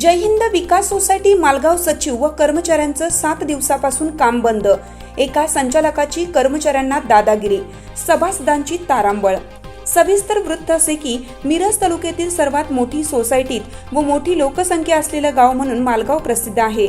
जय Hind Vikas society Malgaon सचिव व कर्मचाऱ्यांचं सात दिवसापासून काम बंद. एका संचालकाची कर्मचाऱ्यांना दादागिरी. सभासदांची तारांबळ सविस्तर वृत्त असे की मिरज तालुक्यातील सर्वात मोठी सोसायटीत व मोठी लोकसंख्या असलेलं गाव म्हणून मालगाव प्रसिद्ध आहे.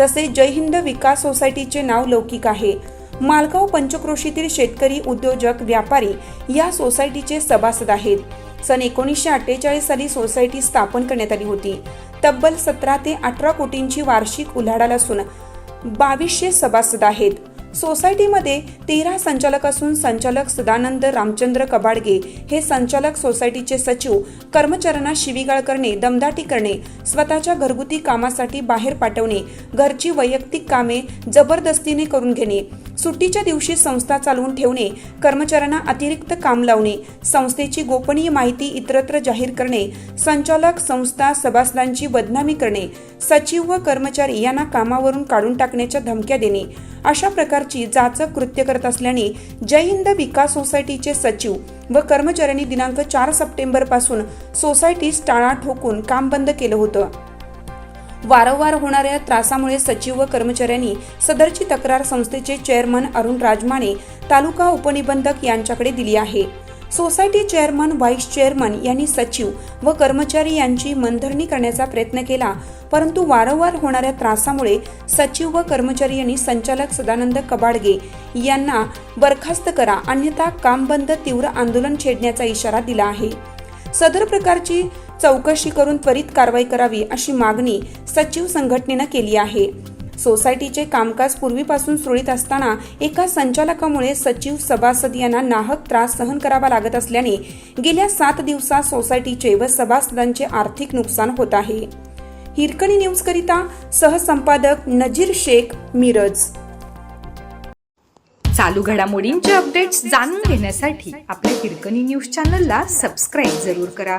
तसे जय हिंद विकास सोसायटीचे नाव लौकिक आहे. मालगाव पंचक्रोशीतील शेतकरी उद्योजक व्यापारी या सोसायटीचे सभासद आहेत. सन एकोणीसशे अठ्ठेचाळीस साली सोसायटी स्थापन करण्यात आली होती. तब्बल सतरा ते अठरा कोटींची वार्षिक उलाढाल असून बावीसशे सभासद आहेत. सोसायटीमध्ये तेरा संचालक असून संचालक सदानंद रामचंद्र कबाडगे हे संचालक सोसायटीचे सचिव कर्मचाऱ्यांना शिवीगाळ करणे दमदाटी करणे स्वतःच्या घरगुती कामासाठी बाहेर पाठवणे घरची वैयक्तिक कामे जबरदस्तीने करून घेणे सुट्टीच्या दिवशी संस्था चालवून ठेवणे कर्मचाऱ्यांना अतिरिक्त काम लावणे संस्थेची गोपनीय माहिती इतरत्र जाहीर करणे संचालक संस्था सभासदांची बदनामी करणे सचिव व कर्मचारी यांना कामावरून काढून टाकण्याच्या धमक्या देणे अशा प्रकारची जाचक कृत्य करत असल्याने जय हिंद विकास सोसायटीचे सचिव व कर्मचाऱ्यांनी दिनांक चार सप्टेंबरपासून सोसायटीस टाळा ठोकून काम बंद केलं होतं. वारंवार होणाऱ्या त्रासामुळे सचिव व कर्मचाऱ्यांनी सदरची तक्रार संस्थेचे चेअरमन अरुण राजमाने तालुका उपनिबंधक यांच्याकडे दिली आहे. सोसायटी चेअरमन व्हाईस चेअरमन यांनी सचिव व कर्मचारी यांची मनधरणी करण्याचा प्रयत्न केला. परंतु वारंवार होणाऱ्या त्रासामुळे सचिव व कर्मचारी यांनी संचालक सदानंद कबाडगे यांना बरखास्त करा अन्यथा काम बंद तीव्र आंदोलन छेडण्याचा इशारा दिला आहे. सदर प्रकारची चौकशी करून त्वरित कारवाई करावी अशी मागणी सचिव संघटनेनं केली आहे. सोसायटीचे कामकाज पूर्वीपासून सुरळीत असताना एका संचालकामुळे सचिव सभासद यांना नाहक त्रास सहन करावा लागत असल्याने गेल्या सात दिवसात सोसायटीचे व सभासदांचे आर्थिक नुकसान होत आहे. हिरकणी न्यूज करिता सहसंपादक नजीर शेख मिरज. चालू घडामोडींचे अपडेट्स जाणून घेण्यासाठी आपल्या हिरकणी न्यूज चॅनलला सबस्क्राईब जरूर करा.